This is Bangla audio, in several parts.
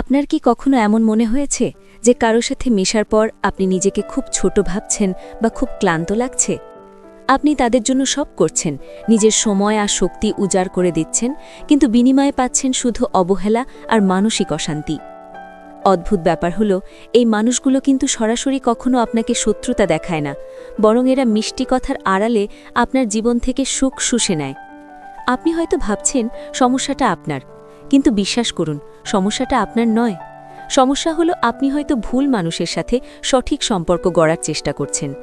আপনার কি কখনো এমন মনে হয়েছে যে কারও সাথে মেশার পর আপনি নিজেকে খুব ছোট ভাবছেন বা খুব ক্লান্ত লাগছে? আপনি তাদের জন্য সব করছেন, নিজের সময় আর শক্তি উজাড় করে দিচ্ছেন, কিন্তু বিনিময়ে পাচ্ছেন শুধু অবহেলা আর মানসিক অশান্তি। অদ্ভুত ব্যাপার হলো, এই মানুষগুলো কিন্তু সরাসরি কখনো আপনাকে শত্রুতা দেখায় না, বরং এরা মিষ্টি কথার আড়ালে আপনার জীবন থেকে সুখ শুষে নেয়। আপনি হয়তো ভাবছেন, সমস্যাটা আপনার কিন্তু বিশ্বাস করুন, সমস্যাটা আপনার নয়। সমস্যা হলো আপনি হয়তো ভুল মানুষের সাথে সঠিক সম্পর্ক গড়ার চেষ্টা করছেন।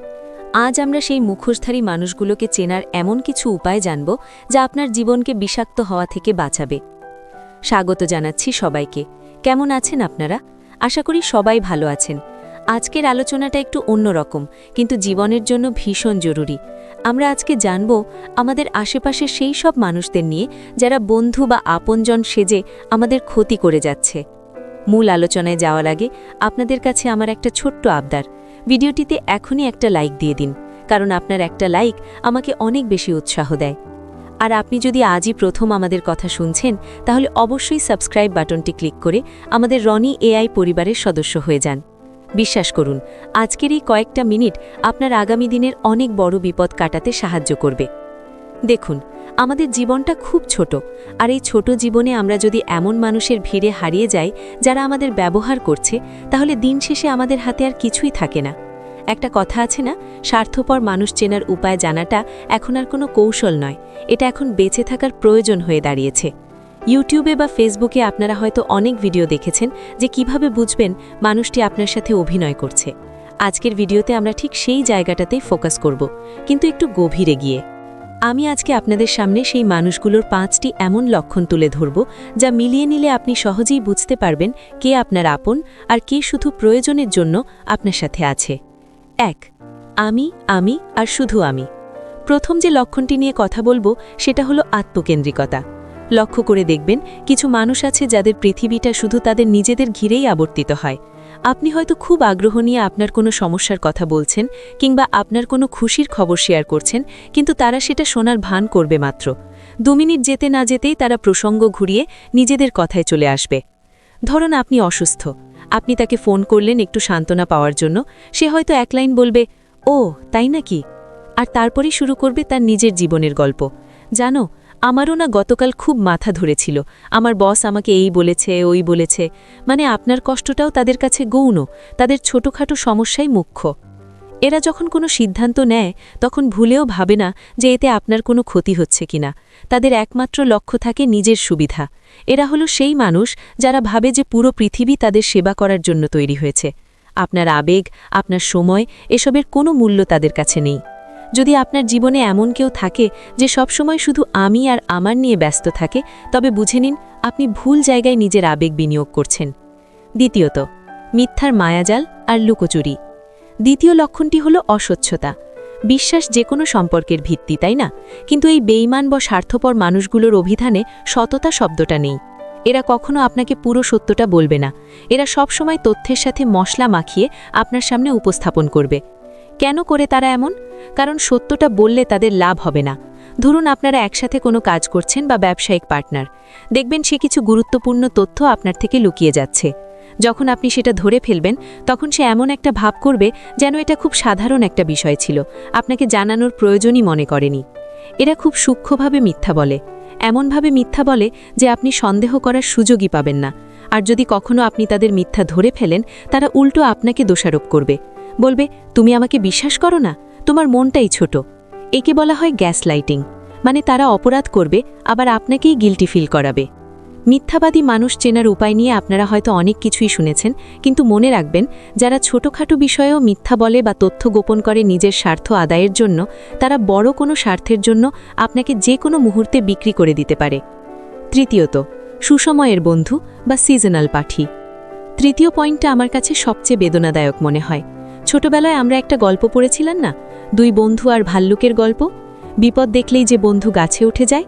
আজ আমরা সেই মুখোশধারী মানুষগুলোকে চেনার এমন কিছু উপায় জানব যা আপনার জীবনকে বিষাক্ত হওয়া থেকে বাঁচাবে। স্বাগত জানাচ্ছি সবাইকে। কেমন আছেন আপনারা? আশা করি সবাই ভালো আছেন। আজকের আলোচনাটা একটু অন্যরকম, কিন্তু জীবনের জন্য ভীষণ জরুরি। আমরা আজকে জানব আমাদের আশেপাশে সেই সব মানুষদের নিয়ে যারা বন্ধু বা আপনজন সেজে আমাদের ক্ষতি করে যাচ্ছে। মূল আলোচনায় যাওয়ার আগে আপনাদের কাছে আমার একটা ছোট্ট আবদার। ভিডিওটিতে এখনই একটা লাইক দিয়ে দিন, কারণ আপনার একটা লাইক আমাকে অনেক বেশি উৎসাহ দেয়। আর আপনি যদি আজই প্রথম আমাদের কথা শুনছেন, তাহলে অবশ্যই সাবস্ক্রাইব বাটনটি ক্লিক করে আমাদের রনি এআই পরিবারের সদস্য হয়ে যান। বিশ্বাস করুন, আজকের এই কয়েকটা মিনিট আপনার আগামী দিনের অনেক বড় বিপদ কাটাতে সাহায্য করবে। দেখুন, আমাদের জীবনটা খুব ছোট, আর এই ছোট জীবনে আমরা যদি এমন মানুষের ভিড়ে হারিয়ে যাই যারা আমাদের ব্যবহার করছে, তাহলে দিন শেষে আমাদের হাতে আর কিছুই থাকে না। একটা কথা আছে না, স্বার্থপর মানুষ চেনার উপায় জানাটা এখন আর কোনো কৌশল নয়, এটা এখন বেঁচে থাকার প্রয়োজন হয়ে দাঁড়িয়েছে। ইউটিউবে বা ফেসবুকে আপনারা হয়তো অনেক ভিডিও দেখেছেন যে কীভাবে বুঝবেন মানুষটি আপনার সাথে অভিনয় করছে। আজকের ভিডিওতে আমরা ঠিক সেই জায়গাটাতেই ফোকাস করব, কিন্তু একটু গভীরে গিয়ে। আমি আজকে আপনাদের সামনে সেই মানুষগুলোর পাঁচটি এমন লক্ষণ তুলে ধরব যা মিলিয়ে নিলে আপনি সহজেই বুঝতে পারবেন কে আপনার আপন আর কে শুধু প্রয়োজনের জন্য আপনার সাথে আছে। এক, আমি আমি আর শুধু আমি। প্রথম যে লক্ষণটি নিয়ে কথা বলব সেটা হলো আত্মকেন্দ্রিকতা। লক্ষ্য করে দেখবেন, কিছু মানুষ আছে যাদের পৃথিবীটা শুধু তাদের নিজেদের ঘিরেই আবর্তিত হয়। আপনি হয়তো খুব আগ্রহ নিয়ে আপনার কোনো সমস্যার কথা বলছেন কিংবা আপনার কোনো খুশির খবর শেয়ার করছেন, কিন্তু তারা সেটা শোনার ভান করবে মাত্র। দু মিনিট যেতে না যেতেই তারা প্রসঙ্গ ঘুরিয়ে নিজেদের কথায় চলে আসবে। ধরুন আপনি অসুস্থ। আপনি তাকে ফোন করলেন একটু সান্ত্বনা পাওয়ার জন্য। সে হয়তো এক লাইন বলবে, ও, তাই নাকি? আর তারপরেই শুরু করবে তার নিজের জীবনের গল্প। জানো আমারও না গতকাল খুব মাথা ধরেছিল। আমার বস আমাকে এই বলেছে, ওই বলেছে। মানে আপনার কষ্টটাও তাদের কাছে গৌণ, তাদের ছোটখাটো সমস্যাই মুখ্য। এরা যখন কোনো সিদ্ধান্ত নেয়, তখন ভুলেও ভাবে না যে এতে আপনার কোনো ক্ষতি হচ্ছে কিনা। তাদের একমাত্র লক্ষ্য থাকে নিজের সুবিধা। এরা হলো সেই মানুষ যারা ভাবে যে পুরো পৃথিবী তাদের সেবা করার জন্য তৈরি হয়েছে। আপনার আবেগ, আপনার সময়, এসবের কোনো মূল্য তাদের কাছে নেই। যদি আপনার জীবনে এমন কেউ থাকে যে সবসময় শুধু আমি আর আমার নিয়ে ব্যস্ত থাকে, তবে বুঝে নিন আপনি ভুল জায়গায় নিজের আবেগ বিনিয়োগ করছেন। দ্বিতীয়ত, মিথ্যার মায়াজাল আর লুকোচুরি। দ্বিতীয় লক্ষণটি হল অস্বচ্ছতা। বিশ্বাস যে কোনো সম্পর্কের ভিত্তি, তাই না? কিন্তু এই বেইমান বা স্বার্থপর মানুষগুলোর অভিধানে সততা শব্দটা নেই। এরা কখনো আপনাকে পুরো সত্যটা বলবে না। এরা সবসময় তথ্যের সাথে মশলা মাখিয়ে আপনার সামনে উপস্থাপন করবে। কেন করে তারা এমন? কারণ সত্যটা বললে তাদের লাভ হবে না। ধরুন আপনারা একসাথে কোনো কাজ করছেন বা ব্যবসায়িক পার্টনার। দেখবেন সে কিছু গুরুত্বপূর্ণ তথ্য আপনার থেকে লুকিয়ে যাচ্ছে। যখন আপনি সেটা ধরে ফেলবেন, তখন সে এমন একটা ভাব করবে যেন এটা খুব সাধারণ একটা বিষয় ছিল। আপনাকে জানানোর প্রয়োজনই মনে করেনি। এরা খুব সূক্ষ্মভাবে মিথ্যা বলে। এমনভাবে মিথ্যা বলে যে আপনি সন্দেহ করার সুযোগই পাবেন না। আর যদি কখনো আপনি তাদের মিথ্যা ধরে ফেলেন, তারা উল্টো আপনাকে দোষারোপ করবে। বলবে, তুমি আমাকে বিশ্বাস করো না? তোমার মনটাই ছোট। একে বলা হয় গ্যাস লাইটিং মানে তারা অপরাধ করবে, আবার আপনাকেই গিলটি ফিল করাবে। মিথ্যাবাদী মানুষ চেনার উপায় নিয়ে আপনারা হয়তো অনেক কিছুই শুনেছেন, কিন্তু মনে রাখবেন, যারা ছোটখাটো বিষয়েও মিথ্যা বলে বা তথ্য গোপন করে নিজের স্বার্থ আদায়ের জন্য, তারা বড় কোনো স্বার্থের জন্য আপনাকে যে কোনো মুহূর্তে বিক্রি করে দিতে পারে। তৃতীয়ত, সুসময়ের বন্ধু বা সিজনাল পাঠি। তৃতীয় পয়েন্টটা আমার কাছে সবচেয়ে বেদনাদায়ক মনে হয়। ছোটবেলায় আমরা একটা গল্প পড়েছিলাম না? দুই বন্ধু আর ভাল্লুকের গল্প। বিপদ দেখলেই যে বন্ধু গাছে উঠে যায়।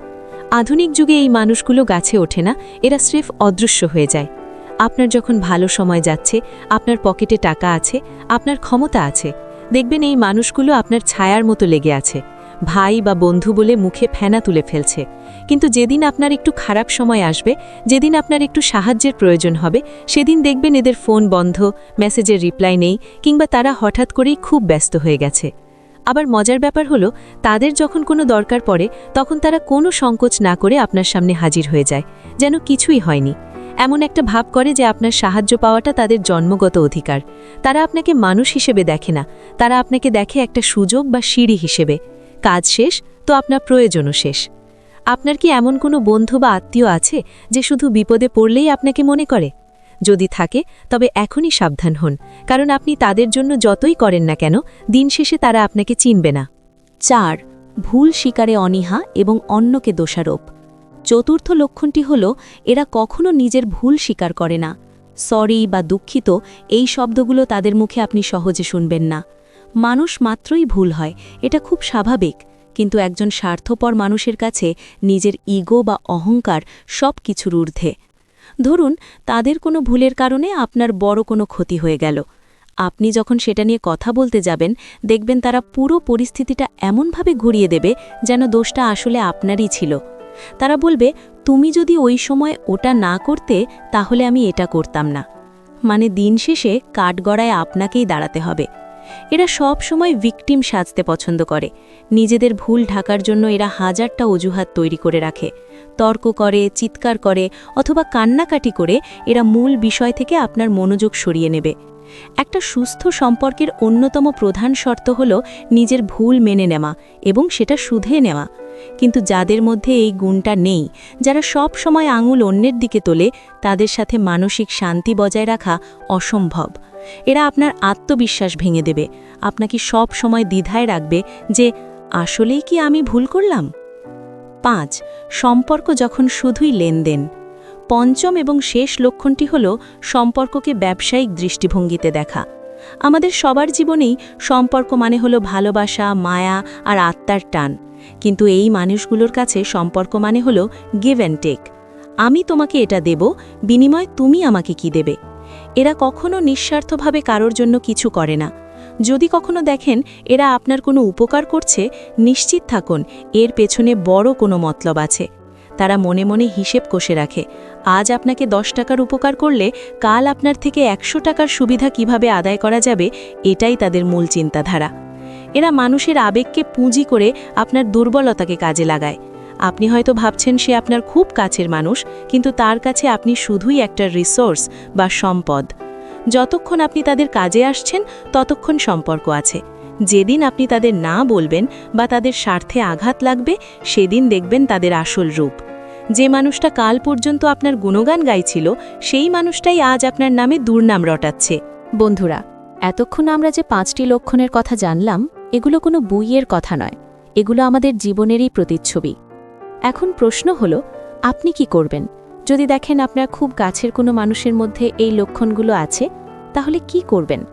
আধুনিক যুগে এই মানুষগুলো গাছে ওঠে না, এরা স্রেফ অদৃশ্য হয়ে যায়। আপনার যখন ভালো সময় যাচ্ছে, আপনার পকেটে টাকা আছে, আপনার ক্ষমতা আছে, দেখবেন এই মানুষগুলো আপনার ছায়ার মতো লেগে আছে। ভাই বা বন্ধু বলে মুখে ফেনা তুলে ফেলছে। কিন্তু যেদিন আপনার একটু খারাপ সময় আসবে, যেদিন আপনার একটু সাহায্যের প্রয়োজন হবে, সেদিন দেখবেন এদের ফোন বন্ধ, মেসেজের রিপ্লাই নেই, কিংবা তারা হঠাৎ করেই খুব ব্যস্ত হয়ে গেছে। আবার মজার ব্যাপার হলো, তাদের যখন কোনো দরকার পড়ে, তখন তারা কোনো সংকোচ না করে আপনার সামনে হাজির হয়ে যায়, যেন কিছুই হয়নি। এমন একটা ভাব করে যে আপনার সাহায্য পাওয়াটা তাদের জন্মগত অধিকার। তারা আপনাকে মানুষ হিসেবে দেখে না, তারা আপনাকে দেখে একটা সুযোগ বা সিঁড়ি হিসেবে। কাজ শেষ, তো আপনার প্রয়োজনও শেষ। আপনার কি এমন কোনো বন্ধু বা আত্মীয় আছে, যে শুধু বিপদে পড়লেই আপনাকে মনে করে? যদি থাকে, তবে এখনই সাবধান হন, কারণ আপনি তাদের জন্য যতই করেন না কেন, দিন শেষে তারা আপনাকে চিনবে না। চার, ভুল স্বীকারে অনীহা এবং অন্যকে দোষারোপ। চতুর্থ লক্ষণটি হল, এরা কখনো নিজের ভুল স্বীকার করে না। সরি বা দুঃখিত, এই শব্দগুলো তাদের মুখে আপনি সহজে শুনবেন না। মানুষ মাত্রই ভুল হয়, এটা খুব স্বাভাবিক, কিন্তু একজন স্বার্থপর মানুষের কাছে নিজের ইগো বা অহংকার সব কিছুর ঊর্ধ্বে। ধরুন, তাদের কোনো ভুলের কারণে আপনার বড় কোনো ক্ষতি হয়ে গেল। আপনি যখন সেটা নিয়ে কথা বলতে যাবেন, দেখবেন তারা পুরো পরিস্থিতিটা এমনভাবে ঘুরিয়ে দেবে যেন দোষটা আসলে আপনারই ছিল। তারা বলবে, তুমি যদি ওই সময় ওটা না করতে, তাহলে আমি এটা করতাম না। মানে দিন শেষে কাঠগড়ায় আপনাকেই দাঁড়াতে হবে। এরা সব সময় ভিকটিম সাজতে পছন্দ করে। নিজেদের ভুল ঢাকার জন্য এরা হাজারটা অজুহাত তৈরি করে রাখে। তর্ক করে, চিৎকার করে অথবা কান্নাকাটি করে এরা মূল বিষয় থেকে আপনার মনোযোগ সরিয়ে নেবে। একটা সুস্থ সম্পর্কের অন্যতম প্রধান শর্ত হল নিজের ভুল মেনে নেওয়া এবং সেটা শুধে নেওয়া। কিন্তু যাদের মধ্যে এই গুণটা নেই, যারা সব সময় আঙুল অন্যের দিকে তোলে, তাদের সাথে মানসিক শান্তি বজায় রাখা অসম্ভব। এরা আপনার আত্মবিশ্বাস ভেঙে দেবে। আপনাকে সব সময় দ্বিধায় রাখবে যে, আসলেই কি আমি ভুল করলাম? পাঁচ, সম্পর্ক যখন শুধুই লেনদেন। পঞ্চম এবং শেষ লক্ষণটি হল সম্পর্ককে ব্যবসায়িক দৃষ্টিভঙ্গিতে দেখা। আমাদের সবার জীবনেই সম্পর্ক মানে হলো ভালোবাসা, মায়া আর আত্মার টান। কিন্তু এই মানুষগুলোর কাছে সম্পর্ক মানে হলো গিভ অ্যান্ড টেক আমি তোমাকে এটা দেব, বিনিময় তুমি আমাকে কি দেবে? এরা কখনো নিঃস্বার্থভাবে কারোর জন্য কিছু করে না। যদি কখনো দেখেন, এরা আপনার কোনো উপকার করছে, নিশ্চিত থাকুন, এর পেছনে বড় কোনো মতলব আছে। তারা মনে মনে হিসেব কষে রাখে আজ আপনাকে দশ টাকার উপকার করলে কাল আপনার থেকে একশো টাকার সুবিধা কীভাবে আদায় করা যাবে, এটাই তাদের মূল চিন্তাধারা। এরা মানুষের আবেগকে পুঁজি করে আপনার দুর্বলতাকে কাজে লাগায়। আপনি হয়তো ভাবছেন সে আপনার খুব কাছের মানুষ, কিন্তু তার কাছে আপনি শুধুই একটা রিসোর্স বা সম্পদ। যতক্ষণ আপনি তাদের কাজে আসছেন, ততক্ষণ সম্পর্ক আছে। যেদিন আপনি তাদের না বলবেন বা তাদের স্বার্থে আঘাত লাগবে, সেদিন দেখবেন তাদের আসল রূপ। যে মানুষটা কাল পর্যন্ত আপনার গুণগান গাইছিল, সেই মানুষটাই আজ আপনার নামে দুর্নাম রটাচ্ছে। বন্ধুরা, এতক্ষণ আমরা যে পাঁচটি লক্ষণের কথা জানলাম, এগুলো কোনো বইয়ের কথা নয়। এগুলো আমাদের জীবনেরই প্রতিচ্ছবি। এখন প্রশ্ন হল, আপনি কি করবেন? যদি দেখেন আপনার খুব কাছের কোনো মানুষের মধ্যে এই লক্ষণগুলো আছে, তাহলে কি করবেন?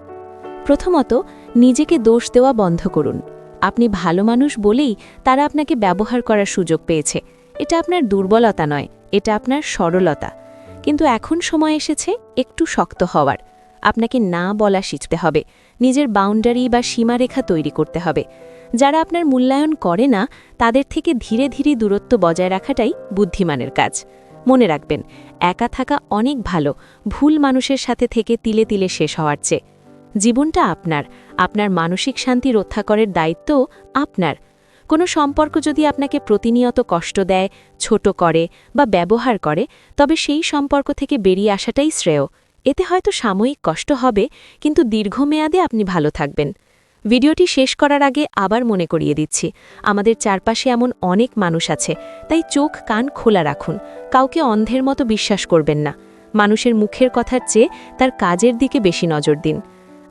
প্রথমত, নিজেকে দোষ দেওয়া বন্ধ করুন। আপনি ভালো মানুষ বলেই তারা আপনাকে ব্যবহার করার সুযোগ পেয়েছে। এটা আপনার দুর্বলতা নয়, এটা আপনার সরলতা। কিন্তু এখন সময় এসেছে একটু শক্ত হওয়ার। আপনাকে না বলা শিখতে হবে। নিজের বাউন্ডারি বা সীমারেখা তৈরি করতে হবে। যারা আপনার মূল্যায়ন করে না, তাদের থেকে ধীরে ধীরে দূরত্ব বজায় রাখাটাই বুদ্ধিমানের কাজ। মনে রাখবেন, একা থাকা অনেক ভালো, ভুল মানুষের সাথে থেকে তিলে তিলে শেষ হওয়ার চেয়ে। জীবনটা আপনার আপনার মানসিক শান্তি রক্ষা করার দায়িত্ব আপনার। কোনো সম্পর্ক যদি আপনাকে প্রতিনিয়ত কষ্ট দেয়, ছোট করে বা ব্যবহার করে, তবে সেই সম্পর্ক থেকে বেরিয়ে আসাটাই শ্রেয়। এতে হয়তো সাময়িক কষ্ট হবে, কিন্তু দীর্ঘমেয়াদে আপনি ভালো থাকবেন। ভিডিওটি শেষ করার আগে আবার মনে করিয়ে দিচ্ছি, আমাদের চারপাশে এমন অনেক মানুষ আছে, তাই চোখ কান খোলা রাখুন, কাউকে অন্ধের মতো বিশ্বাস করবেন না। মানুষের মুখের কথার চেয়ে তার কাজের দিকে বেশি নজর দিন।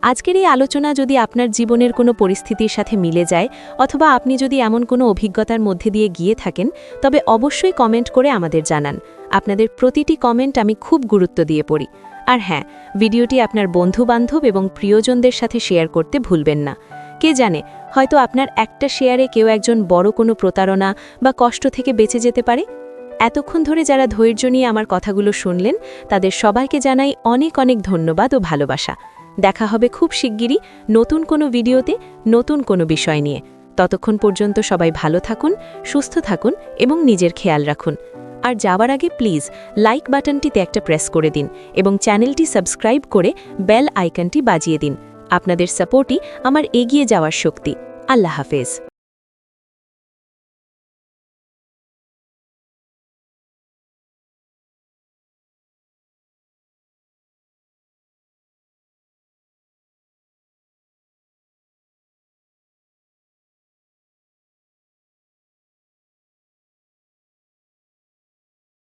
আজকের এই আলোচনা যদি আপনার জীবনের কোনো পরিস্থিতির সাথে মিলে যায় অথবা আপনি যদি এমন কোনো অভিজ্ঞতার মধ্যে দিয়ে গিয়ে থাকেন, তবে অবশ্যই কমেন্ট করে আমাদের জানান। আপনাদের প্রতিটি কমেন্ট আমি খুব গুরুত্ব দিয়ে পড়ি। আর হ্যাঁ ভিডিওটি আপনার বন্ধুবান্ধব এবং প্রিয়জনদের সাথে শেয়ার করতে ভুলবেন না। কে জানে, হয়তো আপনার একটা শেয়ারে কেউ একজন বড় কোনো প্রতারণা বা কষ্ট থেকে বেঁচে যেতে পারে? এতক্ষণ ধরে যারা ধৈর্য নিয়ে আমার কথাগুলো শুনলেন, তাদের সবাইকে জানাই অনেক অনেক ধন্যবাদ ও ভালোবাসা। দেখা হবে খুব শিগগিরই নতুন কোনো ভিডিওতে, নতুন কোনো বিষয় নিয়ে। ততক্ষণ পর্যন্ত সবাই ভালো থাকুন, সুস্থ থাকুন এবং নিজের খেয়াল রাখুন। আর যাওয়ার আগে প্লিজ লাইক বাটনটিতে একটা প্রেস করে দিন এবং চ্যানেলটি সাবস্ক্রাইব করে বেল আইকনটি বাজিয়ে দিন। আপনাদের সাপোর্টই আমার এগিয়ে যাওয়ার শক্তি। আল্লাহ হাফেজ।